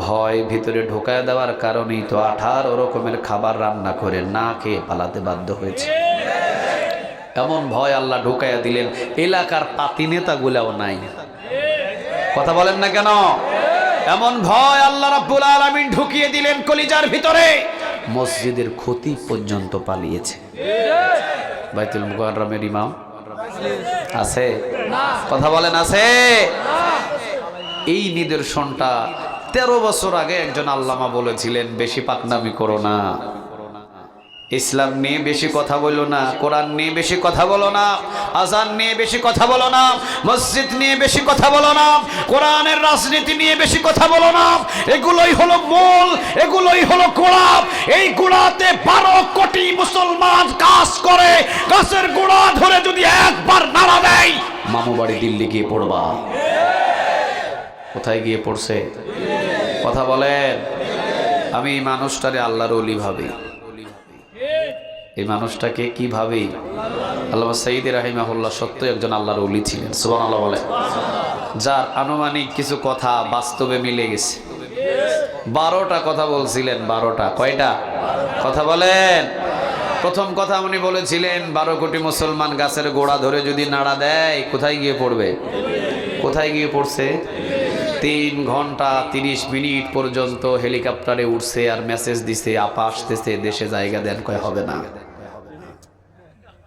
ভয় ভিতরে ঢোকায় দেওয়ার কারণেই তো আঠারো রকমের খাবার রান্না করে না খেয়ে পালাতে বাধ্য হয়েছে। এমন ভয় আল্লাহ ঢুকাইয়া দিলেন, এলাকার পাতি নেতাগুলাও নাই। কথা বলেন না কেন? এমন ভয় আল্লাহ রাব্বুল আলামিন ঢুকিয়ে দিলেন কলিজার ভিতরে, মসজিদের ক্ষতি পর্যন্ত পালিয়েছে। বাইতুল মুকাররমের ইমাম আছে? কথা বলেন, আছে? এই নিদর্শনটা তেরো বছর আগে একজন আল্লামা বলেছিলেন, বেশি পাকনামি করো না। ইসলাম নিয়ে বেশি কথা বলো না, কোরআন নিয়ে বেশি কথা বলো না আজান নিয়ে বেশি কথা বলো না, মসজিদ নিয়ে বেশি কথা বলো না, কোরআনের রাজনীতি নিয়ে বেশি কথা বলো না, এগুলোই হলো মূল, এগুলোই হলো গোড়াপ। এই গোড়াতে বারো কোটি মুসলমান কাজ করে, গাছের গোড়া ধরে যদি একবার নাড়া দেয়, মামু বাড়ি দিল্লি গিয়ে পড়বা। কোথায় গিয়ে পড়ছে? কথা বলেন। আমি এই মানুষটারে আল্লাহর অলি ভাবি। এই মানুষটাকে কীভাবে আল্লাহ সাইদ রাহিমাহুল্লাহ সত্যই একজন আল্লাহর অলি ছিলেন। সুবান আল্লাহ বলে। যার আনুমানিক কিছু কথা বাস্তবে মিলে গেছে। বারোটা কথা বলছিলেন, বারোটা। কয়টা? কথা বলেন। প্রথম কথা উনি বলেছিলেন, বারো কোটি মুসলমান গাছের গোড়া ধরে যদি নাড়া দেয়, কোথায় গিয়ে পড়বে? কোথায় গিয়ে পড়ছে? তিন ঘণ্টা তিরিশ মিনিট পর্যন্ত হেলিকপ্টারে উঠছে আর মেসেজ দিছে, আপা আসতেছে, দেশে জায়গা দেন কয় হবে না।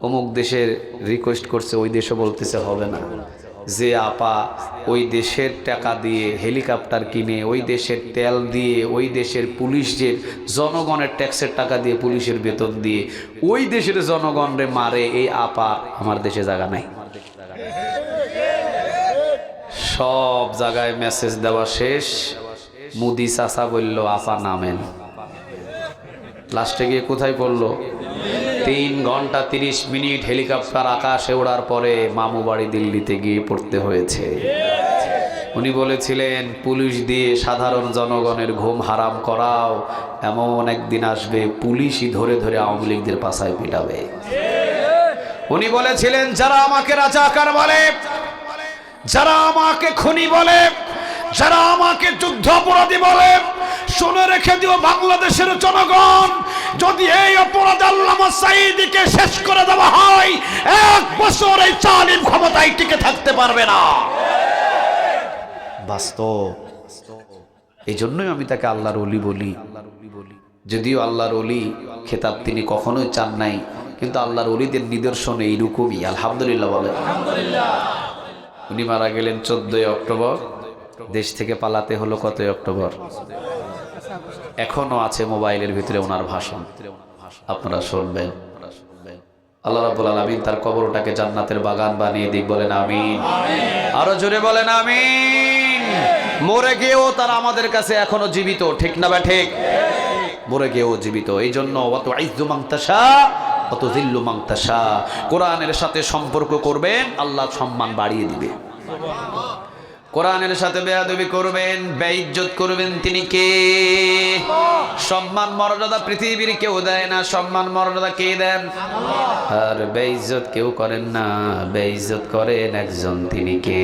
অমুক দেশের রিকোয়েস্ট করছে, ওই দেশও বলতেছে হবে না। যে আপা ওই দেশের টাকা দিয়ে হেলিকপ্টার কিনে, ওই দেশের তেল দিয়ে, ওই দেশের পুলিশের জনগণের ট্যাক্সের টাকা দিয়ে পুলিশের বেতন দিয়ে, ওই দেশের জনগণরে মারে, এই আপা আমার দেশে জায়গা নাই। সব জায়গায় মেসেজ দেওয়া শেষ। মুদি চাচা বলল, আপা, নামেন। লাস্টে গিয়ে কোথায় পড়ল? তিন ঘণ্টা তিরিশ মিনিট হেলিকপ্টার আকাশে ওড়ার পরে মামু বাড়ি দিল্লিতে গিয়ে পড়তে হয়েছে। উনি বলেছিলেন, পুলিশ দিয়ে সাধারণ জনগণের ঘুম হারাম করাও, এমন একদিন আসবে পুলিশই ধরে ধরে আওয়ামী লীগদের পাশায় পিটাবে। উনি বলেছিলেন, যারা আমাকে রাজাকার বলে যারা আমাকে খুনি বলে, যারা আমাকে যুদ্ধ অপরাধী বলে, শুনে রেখে দিও বাংলাদেশের জনগণ, যদি এই অপরাধ আল্লামা সাইদিকে শেষ করে দেওয়া হয়, এক বছর এই চালিম ক্ষমতায় টিকে থাকতে পারবে না। বাস্তব। এই জন্যই আমি তাকে আল্লাহর অলি বলি। যদিও আল্লাহর অলি খেতাব তিনি কখনোই চান নাই, কিন্তু আল্লাহর অলিদের নিদর্শন এইরকমই, আলহামদুলিল্লাহ বলে। উনি মারা গেলেন চোদ্দই অক্টোবর। দেশ থেকে পালাতে হলো কতই অক্টোবর? এখনও আছে মোবাইলের ভিতরে ওনার ভাষণ। আপনারা শুনবেন। আল্লাহ রাব্বুল আলামিন তার কবরটাকে জান্নাতের বাগান বানিয়ে দিক, বলেন আমিন। আরও জোরে বলেন আমিন। মরে গিয়েও তারা আমাদের কাছে এখনও জীবিত, ঠিক না বা ঠিক? মরে গিয়েও জীবিত। এই জন্য অত আইজু মাংতাসা অত জিল্লু মাংতাসা কোরআনের সাথে সম্পর্ক করবেন, আল্লাহ সম্মান বাড়িয়ে দিবে। কোরআনের সাথে বেয়াদবি করবেন, বেইজ্জত করবেন তিনি কে? সম্মান মর্যাদা পৃথিবীর কেউ দেয় না, সম্মান মর্যাদা কে দেন? আর বেইজ্জত কেউ করেন না, বেইজ্জত করেন একজন তিনি কে?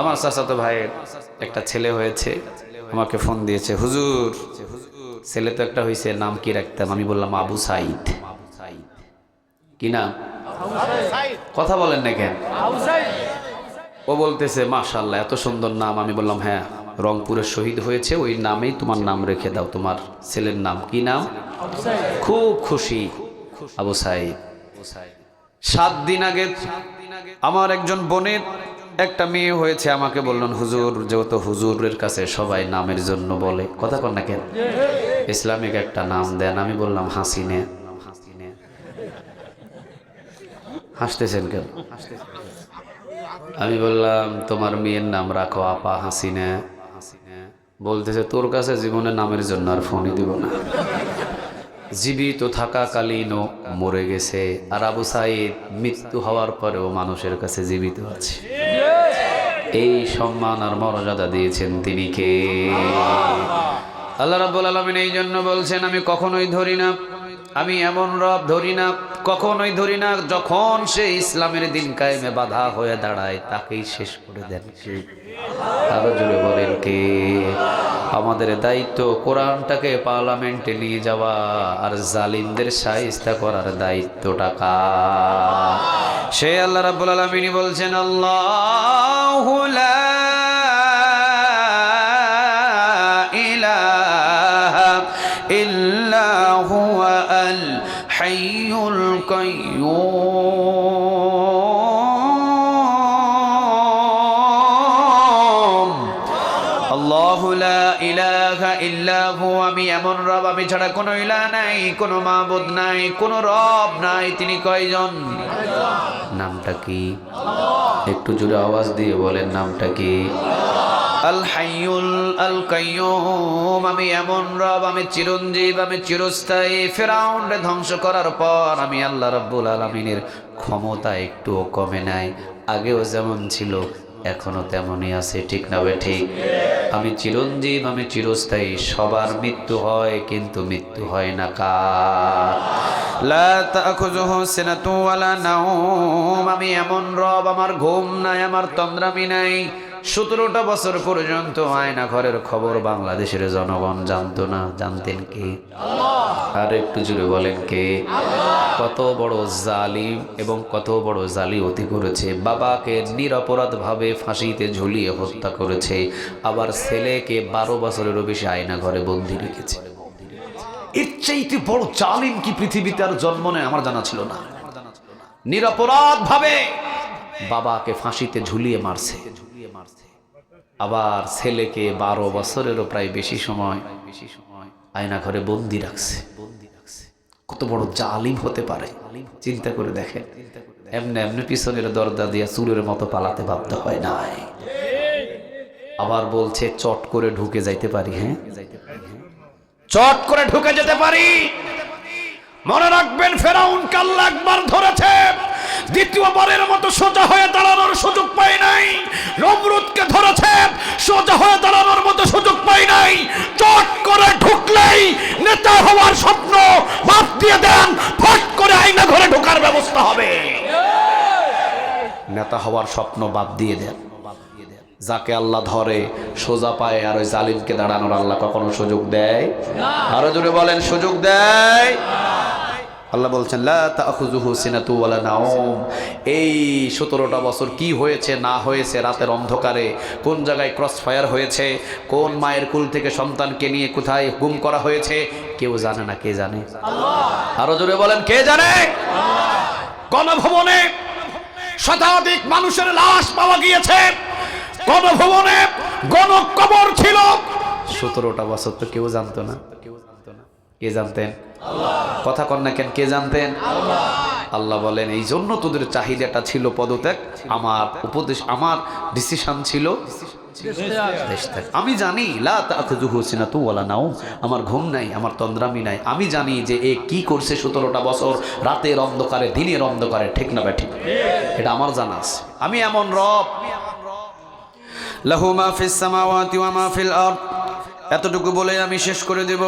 আমার চাচাতো ভাইয়ের একটা ছেলে হয়েছে, আমাকে ফোন দিয়েছে, হুজুর, ছেলে তো একটা হয়েছে নাম কি রাখতাম? আমি বললাম, আবু সাইদ কি নাম? কথা বলেন না কেন? ও বলতেছে মাশাল্লাহ এত সুন্দর নাম। আমি বললাম হ্যাঁ রংপুরের শহীদ হয়েছে, ওই নামেই তোমার নাম রেখে দাও, তোমার ছেলের নাম। কি নাম? খুব খুশি, আবু সাইদ। সাত দিন আগে আমার একজন বোনের একটা মেয়ে হয়েছে, আমাকে বললেন, হুজুর, যেহেতু হুজুরের কাছে সবাই নামের জন্য বলে, কথা কর না কেন? ইসলামিক একটা নাম দেন, আমি বললাম হাসিনে হাসতেছেন কেন? আমি বললাম, তোমার মেয়ের নাম রাখো আপা হাসিনা। বলতেছে, তোর কাছে জীবনের নামের জন্য আর ফোনই দিব না। জীবিত থাকাকালীনও মরে গেছে আর আবু সাইদ মৃত্যু হওয়ার পরেও মানুষের কাছে জীবিত আছে। এই সম্মান আর মর্যাদা দিয়েছেন তিনি কে? আল্লাহ রাব্বুল আলামিন এই জন্য বলছেন, আমি কখনোই ধরি না। আমি এমন রব ধরি না, কখনোই ধরি না, যখন সে ইসলামের দিন কায়েমে বাধা হয়ে দাঁড়ায়, তাকেই শেষ করে দেন কে আরও জুড়ে বলেন কে? আমাদের দায়িত্ব কোরআনটাকে পার্লামেন্টে নিয়ে যাওয়া, আর জালিমদের সাহিস্তা করার দায়িত্বটা কার? সে আল্লাহ রাব্বুল আলামিন বলছেন, আল্লাহু হাইয়ুল কাইয়্যুম আমি এমন রব, আমি ছাড়া কোনো ইলাহ নাই, কোনো মাবুদ নাই, কোনো রব নাই। তিনি কয়জন? নামটা কি? একটু জোরে আওয়াজ দিয়ে বলেন, নামটা কি? আল হাইয়ুল আল কাইয়ুম, আমি এমন রব, আমি চিরঞ্জীব, আমি চিরস্থায়ী। ফেরাউন্ডে ধ্বংস করার পর আমি আল্লাহ রাব্বুল আলামিনের ক্ষমতা একটুও কমে নাই। আগেও যেমন ছিল এখনও তেমনই আছে, ঠিক না ঠিক? আমি চিরঞ্জীব, আমি চিরস্থায়ী, সবার মৃত্যু হয় কিন্তু মৃত্যু হয় না কার? আমি এমন রব, আমার ঘুম নাই, আমার তন্দ্রামি নাই সতেরোটা বছর পর্যন্ত আয়না ঘরের খবর বাংলাদেশের জনগণ জানতো না জানতেন কে? আর একটু জুড়ে বলেন কে? কত বড় জালিম এবং কত বড় জালিয়াতি করেছে বাবাকে নিরপরাধ ভাবে ফাঁসিতে ঝুলিয়ে হত্যা করেছে আবার ছেলেকে বারো বছরেরও বেশি আয়না ঘরে বন্দি রেখেছে। এর চাইতে বড় জালিম কি পৃথিবীতে আর জন্ম নেয় আমার জানা ছিল না। নিরপরাধ ভাবে বাবাকে ফাঁসিতে ঝুলিয়ে মারছে। আবার ছেলেকে বারো বছরেরও প্রায় বেশি সময় বেশি সময় আয়না ঘরে বন্দি রাখছে। বন্দি রাখছে কত বড় জালিম হতে পারে, চিন্তা করে দেখেন। এমনি এমনি পিছনের দরজা দিয়ে চুরের মতো পালাতে বাধ্য হয় নাই। আবার বলছে, চট করে ঢুকে যাইতে পারি হ্যাঁ? চট করে ঢুকে যেতে পারি। মনে রাখবেন, ফেরাউন কাল্লা একবার ধরেছে। দ্বিতীয়বারের মতো সোজা হয়ে দাঁড়ানোর সুযোগ পাই নাই। নমরুদকে ধরেছে, সোজা হয়ে দাঁড়ানোর মতো সুযোগ পাই নাই। চট করে ঢুকলেই নেতা হওয়ার স্বপ্ন বাদ দিয়ে দেন, ফট করে আইনা ঘরে ঢোকার ব্যবস্থা হবে। নেতা হওয়ার স্বপ্ন বাদ দিয়ে দেন। যাকে আল্লাহ ধরে, সোজা পায় আর ওই জালিমকে দাঁড়ানোর আল্লাহ কখনো সুযোগ দেয়? আরও জোরে বলেন, সুযোগ দেয়? আল্লাহ বলছেন এই সতেরোটা বছর কি হয়েছে না হয়েছে রাতের অন্ধকারে? কোন জায়গায় ক্রস ফায়ার হয়েছে? কোন মায়ের কুল থেকে সন্তানকে নিয়ে কোথায় গুম করা হয়েছে? কেউ জানে না কে জানে? আরও জোরে বলেন কে জানে? গণভবনে শতাধিক মানুষের লাশ পাওয়া গিয়েছে। গণভবনে গণকবর ছিল। সতেরোটা বছর তো কেউ জানতো না কেউ জানতো না। কে জানতেন? কথা কন না কেন কে জানতেন? আল্লাহ। বলেন এই জন্য তোদের চাহিদাটা ছিল পদত্যাগ আমার উপদেশ আমার ডিসিশন ছিল আমি জানি নাওম আমার ঘুম নাই আমার তন্দ্রামি নাই। আমি জানি যে এ কি করছে সতেরোটা বছর রাতের অন্ধকারে দিনের অন্ধকারে ঠিক না ব্যাঠিক? এটা আমার জানা আছে। আমি এমন রব। লাহু মা ফিস সামাওয়াতি ওয়া মা আরদ। এতটুকু বলে আমি শেষ করে দেব।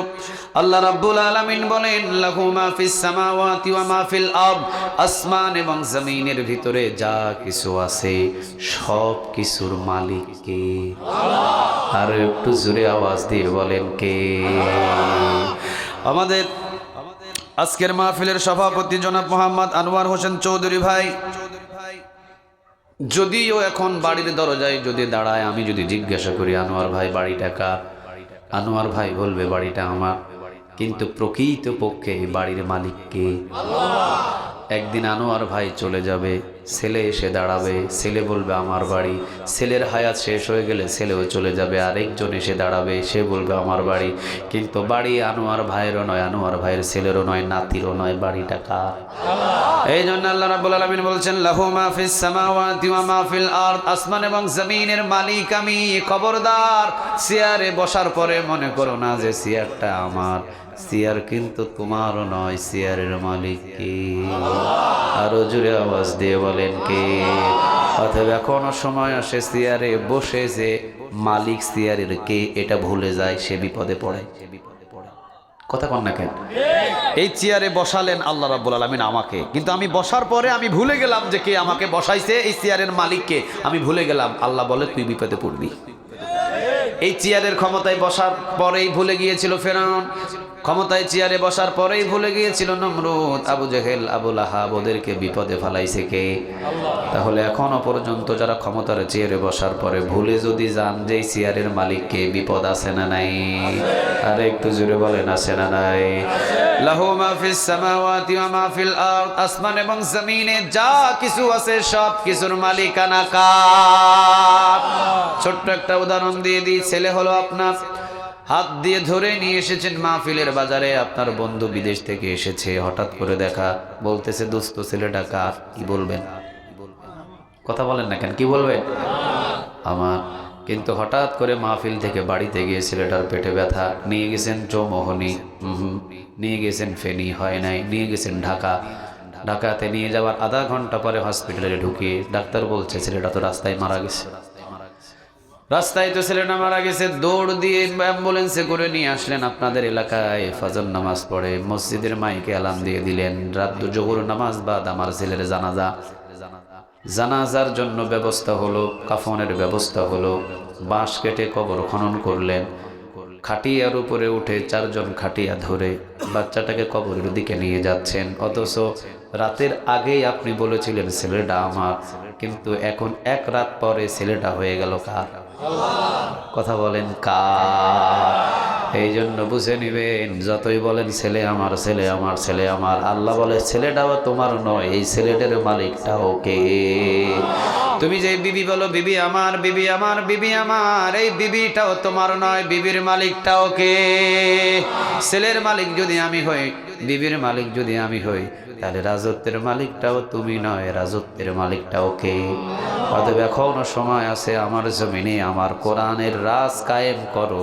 আল্লাহ রাব্বুল আলামিন বলেন, লাহু মা ফিস সামাওয়াতি ওয়া মা ফিল আরদ। আসমান এবং জমিনের ভিতরে যা কিছু আছে, সব কিছুর মালিক কে? আল্লাহ আর একটু জোরে আওয়াজ দিয়ে বলেন কে? আমাদের আজকের মাহফিলের সভাপতি জনাব মোহাম্মদ আনোয়ার হোসেন চৌধুরী ভাই, যদিও এখন বাড়ির দরজায় যদি দাঁড়ায়, আমি যদি জিজ্ঞাসা করি, আনোয়ার ভাই, বাড়িটা কার? আনোয়ার ভাই বলবে বাড়িটা আমার। কিন্তু প্রকৃত পক্ষে বাড়ির মালিককে একদিন আনোয়ার ভাই চলে যাবে। ছেলে এসে দাঁড়াবে, ছেলে বলবে, আমার বাড়ি। ছেলের হায়াত শেষ হয়ে গেলে ছেলেও চলে যাবে, আরেকজন এসে দাঁড়াবে, সে বলবে, আমার বাড়ি। কিন্তু বাড়ি আনোয়ার ভাইয়েরও নয়, আনোয়ার ভাইয়ের ছেলেরও নয়, নাতিরও নয়, বাড়িটা কার? এই জন্য আল্লাহ রাব্বুল আলামিন বলছেন, লাহু মা ফিস সামাওয়াতি ওয়া মা ফিল আরদ। আসমান এবং জমিনের মালিক আমি, খবরদার। চেয়ারে বসার পরে মনে করো না যে চেয়ারটা আমার। চেয়ার কিন্তু তোমারও নয় চেয়ারের মালিক কে? আরও জোরে আওয়াজ দিয়ে বলেন কে? অথবা এখনও সময় আসে চেয়ারে বসে যে মালিক চেয়ারের কে, এটা ভুলে যায়, সে বিপদে পড়ে। কথা কন না কেন? এই চেয়ারে বসালেন আল্লাহ রাব্বুল আলামিন আমাকে। কিন্তু আমি বসার পরে আমি ভুলে গেলাম যে কে আমাকে বসাইছে, এই চেয়ারের মালিককে আমি ভুলে গেলাম। আল্লাহ বলে, তুই বিপদে পড়বি। এই চেয়ারের ক্ষমতায় বসার পরেই ভুলে গিয়েছিল ফেরাউন। ক্ষমতায় চেয়ারে বসার পরেই ভুলে গিয়েছিল নমরুদ। আবু জেহেল আবুল আহাব ওদেরকে বিপদে ফালাইছে কে? তাহলে এখনও পর্যন্ত যারা ক্ষমতার চেয়ারে বসার পরে ভুলে যদি যান যে চেয়ারের মালিককে বিপদ আছে না নাই? আরে একটু জোরে বলেন, আছে না নাই? লাহু মা ফিস সামাওয়াতি ওয়া মা আরদ। আসমান এবং জমিনে যা কিছু আছে, সব কিছুর ছোট্ট একটা উদাহরণ দিয়ে দিই, ছেলে হলো আপনার। হাত দিয়ে ধরে নিয়ে এসেছেন মাহফিলের বাজারে। আপনার বন্ধু বিদেশ থেকে এসেছে, হঠাৎ করে দেখা, বলতেছে, দোস্ত, ছেলেটা কার? কি বলবেন? কথা বলেন না কেন, কি বলবেন? আমার, কিন্তু হঠাৎ করে মাহফিল থেকে বাড়িতে গিয়ে ছেলেটার পেটে ব্যথা, নিয়ে গেছেন চৌমোহনী নিয়ে গেছেন ফেনি, হয় নাই, নিয়ে গেছেন ঢাকা। ঢাকাতে নিয়ে যাওয়ার আধা ঘণ্টা পরে হসপিটালে ঢুকিয়ে ডাক্তার বলছে, ছেলেটা তো রাস্তায় মারা গেছে। রাস্তায় তো ছেলেটা মারা গেছে, দৌড় দিয়ে অ্যাম্বুলেন্সে করে নিয়ে আসলেন আপনাদের এলাকায়। ফজর নামাজ পড়ে মসজিদের মাইকে আলাম দিয়ে দিলেন। রাত জোহর নামাজ বাদ আমার ছেলের জানাজা। জানাজার জন্য ব্যবস্থা হলো, কাফনের ব্যবস্থা হলো। বাঁশ কেটে কবর খনন করলেন। খাটিয়ার উপরে উঠে চারজন খাটিয়া ধরে বাচ্চাটাকে কবরের দিকে নিয়ে যাচ্ছেন। অথচ রাতের আগেই আপনি বলেছিলেন, ছেলেটা আমার। কিন্তু এখন এক রাত পরে ছেলেটা হয়ে গেল কার? কথা বলেন কার? এই জন্য বুঝে নিবেন, যতই বলেন ছেলে আমার ছেলে আমার ছেলে আমার। আল্লাহ বলে, ছেলেটাও তোমার নয়, এই ছেলেটার মালিকটা ওকে তুমি যে বিবি বলো, বিবি আমার বিবি আমার বিবি আমার, এই বিবিটাও তোমার নয়, বিবির মালিকটা ওকে ছেলের মালিক যদি আমি হই বিবির মালিক যদি আমি হই, তাহলে রাজত্বের মালিকটাও তুমি নয়, রাজত্বের মালিকটাও কে অতএব এখনও সময় আছে আমার জমিনে, আমার কোরআনের রাজ কায়েম করো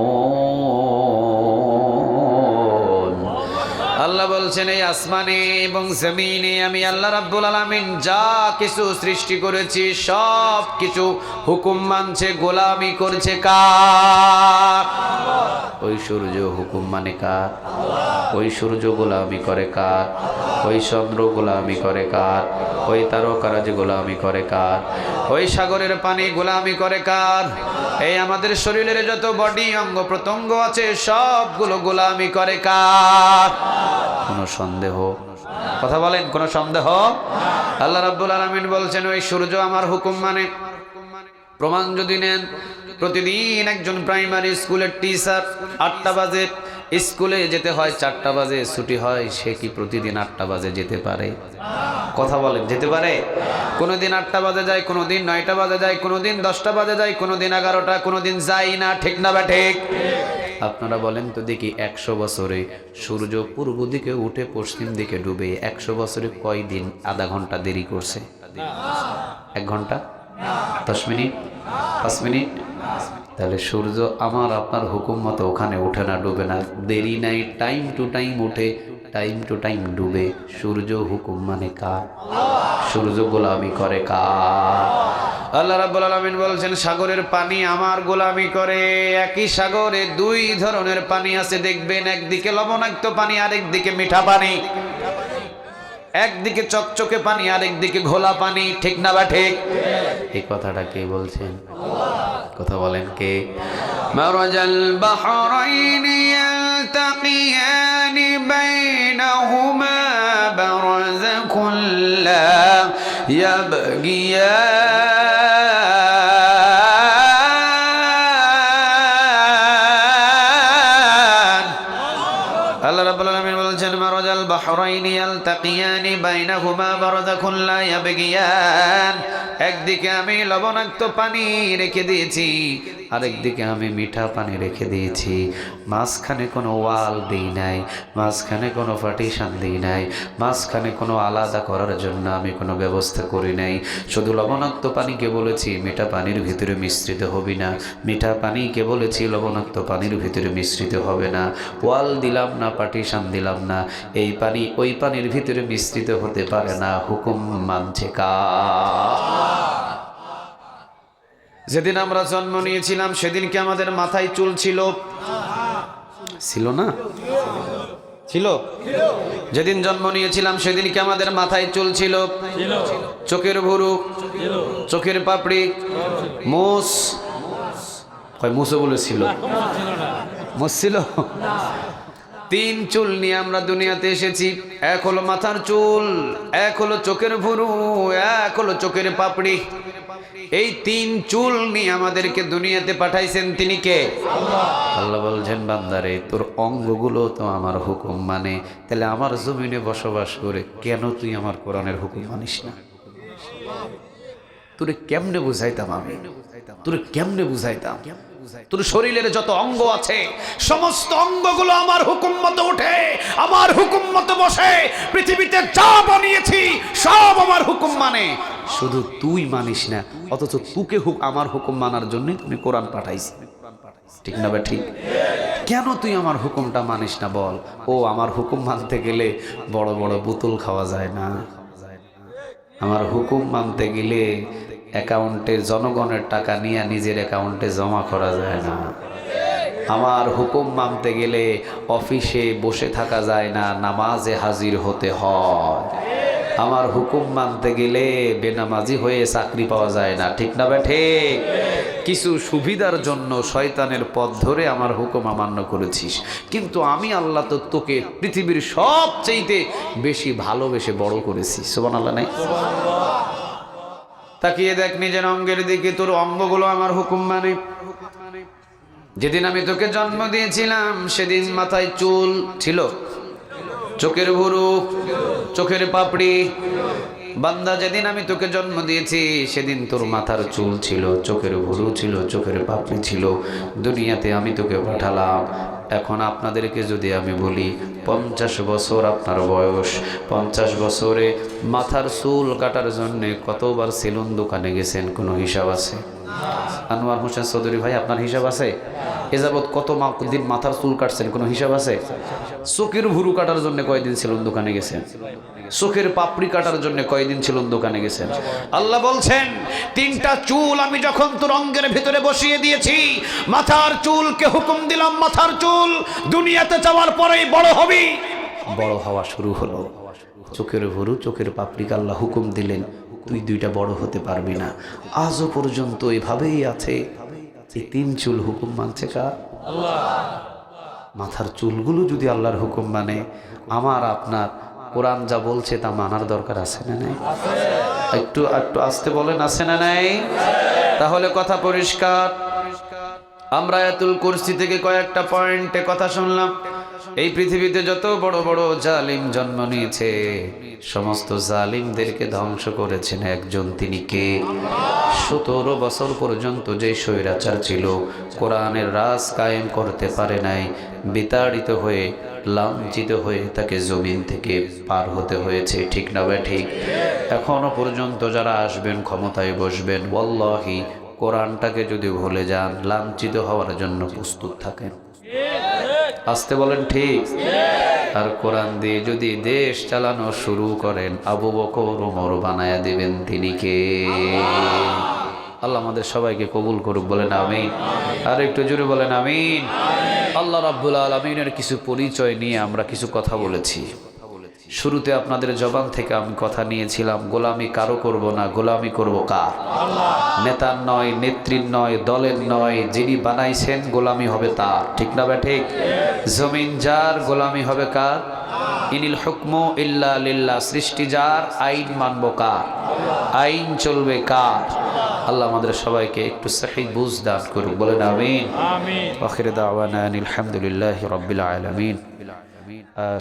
আল্লাহ বলছেন, এই আসমানে এবং জমিনে আমি আল্লাহ রাব্বুল আলামিন যা কিছু সৃষ্টি করেছি, সব কিছু হুকুম মানছে, গোলামি করছে কার? ওই সূর্য হুকুম মানে কার? ওই সূর্য গোলামি করে কার? ওই চন্দ্র গোলামি করে কার? ওই তারকারাজ গোলামি করে কার? ওই সাগরের পানি গোলামি করে কার? এই আমাদের শরীরের যত বডি, অঙ্গ প্রত্যঙ্গ আছে, সবগুলো গোলামি করে কার? কোনো সন্দেহ? কথা বলেন, কোনো সন্দেহ? আল্লাহ রাব্বুল আলামিন বলছেন, ওই সূর্য আমার হুকুম মানে। প্রমাণ যদি নেন, প্রতিদিন একজন প্রাইমারি স্কুলের টিচার আটটা বাজে, স্কুলে যেতে হয় চারটা বাজে, ছুটি হয়, সে কি প্রতিদিন আটটা বাজে যেতে পারে? কথা বলেন, যেতে পারে? কোনো দিন আটটা বাজে যায় কোনো দিন নয়টা বাজে যায় কোনো দিন দশটা বাজে যায় কোনো দিন এগারোটা কোনো দিন যাই না, ঠিক না বা ঠিক? আপনারা বলেন তো দেখি একশো বছরে সূর্য পূর্ব দিকে উঠে পশ্চিম দিকে ডুবে একশো বছরে কয় দিন আধা ঘণ্টা দেরি করছে? এক ঘণ্টা? দশ মিনিট? পাঁচ মিনিট? তাহলে সূর্য আমার আপনার হুকুম মতো ওখানে ওঠে না, ডুবে না। দেরি নাই টাইম টু টাইম ওঠে টাইম টু টাইম ডুবে। সূর্য হুকুম মানে কার? সূর্য গোলামি করে কার? আল্লাহ রাব্বুল আলামিন বলছেন, সাগরের পানি আমার গোলামি করে। একই সাগরে দুই ধরনের পানি আছে, দেখবেন একদিকে লবণাক্ত পানি, আরেকদিকে মিঠা পানি। একদিকে চকচকে পানি, আরেকদিকে ঘোলা পানি, ঠিক না বা ঠিক? এই কথাটা কে বলছেন? কথা বলেন কে? মারাজাল বাহরাইনি ইয়ালতাকিয়ানি বাইনাহুমা বারাযাকুন লা ইয়াবগিয়ান আল্লাহ রাব্বুল আলামিন বলছেন, মারাজাল বাহরাইনি একদিকে আমি লবণাক্ত পানি রেখে দিয়েছি, আরেকদিকে আমি মিঠা পানি রেখে দিয়েছি। মাঝখানে কোনো ওয়াল দিই নাই, মাঝখানে কোনো পার্টিশন দিই নাই, মাঝখানে কোনো আলাদা করার জন্য আমি কোনো ব্যবস্থা করি নাই। শুধু লবণাক্ত পানিকে বলেছি, মিঠা পানির ভিতরে মিশ্রিত হবি না। মিঠা পানিকে বলেছি, লবণাক্ত পানির ভিতরে মিশ্রিত হবে না। ওয়াল দিলাম না, পার্টিশন দিলাম না। এই পানি, ওই পানির ভিতরে মিশ্রিত হতে পারে না, হুকুম মানছে কা যেদিন আমরা জন্ম নিয়েছিলাম সেদিনকে আমাদের মাথায় চুল ছিল? ছিল না? ছিল। যেদিন জন্ম নিয়েছিলাম সেদিনকে আমাদের মাথায় চুল ছিল? চোখের ভুরু চোখের পাপড়ি মোষ। কয় মুসো বলেছিল মোষ ছিল। তিন চুল নিয়ে আমরা দুনিয়াতে এসেছি। এক হলো মাথার চুল এক হলো চোখের ভুরু এক হলো চোখের পাপড়ি। এই তিন চুল নিয়ে আমাদেরকে দুনিয়াতে পাঠাইছেন তিনি কে? আল্লাহ বলছেন, বান্দারে, তোর অঙ্গগুলো তো আমার হুকুম মানে। তাহলে আমার জমিনে বসবাস করে কেন তুই আমার কোরআনের হুকুম মানিস না? তোরে কেমনে বুঝাইতাম আমি? তোরে কেমনে বুঝাইতাম? তোর শরীরের যত অঙ্গ আছে, সমস্ত অঙ্গগুলো আমার হুকুম মতো উঠে, আমার হুকুম মতো বসে। পৃথিবীতে যা বানিয়েছি, সব আমার হুকুম মানে। শুধু তুই মানিস না, অথচ তুকে হুক আমার হুকুম মানার জন্যই তুমি কোরআন পাঠাইছি। ঠিক না বে ঠিক? কেন তুই আমার হুকুমটা মানিস না বল? ও, আমার হুকুম মানতে গেলে বড় বড় বোতল খাওয়া যায় না। আমার হুকুম মানতে গেলে অ্যাকাউন্টে জনগণের টাকা নিয়ে নিজের অ্যাকাউন্টে জমা করা যায় না। আমার হুকুম মানতে গেলে অফিসে বসে থাকা যায় না, নামাজে হাজির হতে হয়। আমার হুকুম মানতে গেলে বেনামাজি হয়ে চাকরি পাওয়া যায় না, ঠিক না ব্যাঠে? কিছু সুবিধার জন্য শয়তানের পথ ধরে আমার হুকুম অমান্য করেছিস। কিন্তু আমি আল্লাহ তো তোকে পৃথিবীর সবচেয়েতে বেশি ভালোবেসে বড় করেছি। সোবান আল্লাহ নাই? তাকিয়ে দেখ নিজের অঙ্গের দিকে, তোর অঙ্গগুলো আমার হুকুম মানে। যেদিন আমি তোকে জন্ম দিয়েছিলাম, সেদিন মাথায় চুল ছিল। চোখের ভুরু, চোখের পাপড়ি। বান্দা, যেদিন আমি তোকে জন্ম দিয়েছি, সেদিন তোর মাথার চুল ছিল, চোখের ভুরু ছিল, চোখের পাপড়ি ছিল। দুনিয়াতে আমি তোকে পাঠালাম। এখন আপনাদেরকে যদি আমি বলি পঞ্চাশ বছর আপনার বয়স। পঞ্চাশ বছরে মাথার চুল কাটার জন্যে কতবার সেলুন দোকানে গেছেন, কোনো হিসাব আছে? আনোয়ার হোসেন চৌধুরী ভাই, আপনার হিসাব আছে? এ যাবৎ কত দিন মাথার চুল কাটছেন, কোনো হিসাব আছে? চোখের ভুরু কাটার জন্য কয়দিন সেলুন দোকানে গেছেন? চোখের পাপড়ি কাটার জন্য কয়দিন সেলুন দোকানে গেছেন? আল্লাহ বলছেন, তিনটা চুল আমি যখন তোর অঙ্গের ভিতরে বসিয়ে দিয়েছি, মাথার চুলকে হুকুম দিলাম, মাথার চুল দুনিয়াতে যাওয়ার পরেই বড় হবি। বড় হওয়া শুরু হলো। চোখের ভরু, চোখের পাপড়িকে আল্লাহ হুকুম দিলেন, তুই দুইটা বড় হতে পারবি না। আজও পর্যন্ত এভাবেই আছে। এই তিন চুল হুকুম মানছে কার? মাথার চুলগুলো যদি আল্লাহর হুকুম মানে আমার, আপনার, কোরআন যা বলছে তা মানার দরকার আছে না নাই? একটু একটু আসতে বলেন, আছে না নাই? তাহলে কথা পরিষ্কার। আমরা এতুল কুরসি থেকে কয়েকটা পয়েন্টে কথা শুনলাম। এই পৃথিবীতে যত বড় বড় জালিম জন্ম নিয়েছে, সমস্ত জালিমদেরকে ধ্বংস করেছেন একজন তিনি কে? সতেরো বছর পর্যন্ত যে স্বৈরাচার ছিল, কোরআনের রাজ কায়েম করতে পারে নাই, বিতাড়িত হয়ে, লাঞ্ছিত হয়ে তাকে জমিন থেকে পার হতে হয়েছে, ঠিক না বে ঠিক? এখনও পর্যন্ত যারা আসবেন, ক্ষমতায় বসবেন, ওয়াল্লাহি, কোরআনটাকে যদি ভুলে যান, লাঞ্ছিত হওয়ার জন্য প্রস্তুত থাকেন। আসতে বলেন ঠিক? আর কোরআন দিয়ে যদি দেশ চালানো শুরু করেন, আবু বকর ওমর বানায়া দিবেন তিনি কে? আল্লাহ আমাদের সবাইকে কবুল করুক, বলেন আমিন। আর একটু জোরে বলেন আমিন। আল্লাহ রাব্বুল আলমিনের কিছু পরিচয় নিয়ে আমরা কিছু কথা বলেছি। শুরুতে আপনাদের জবান থেকে আমি কথা নিয়েছিলাম গোলামি কারও করব না গোলামি করব কার? নেতার নয় নেত্রীর নয় দলের নয় যিনি বানাইছেন গোলামি হবে তার। ঠিক না বে ঠিক? জমিন যার গোলামি হবে কার? ইনিল হুকম ইল্লা লিল্লা সৃষ্টি যার আইন মানব কার? আইন চলবে কার? আল্লাহ আমাদের সবাইকে একটু সহি বুঝ দান করুক বলেন আমিন। আখির দাওয়ানা আলহামদুলিল্লাহ রব্বিল আলামিন।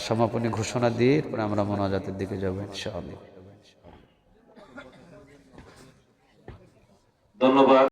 সমাপনী ঘোষণা দিয়ে এরপরে আমরা মোনাজাতের দিকে যাব ইনশাআল্লাহ। ধন্যবাদ।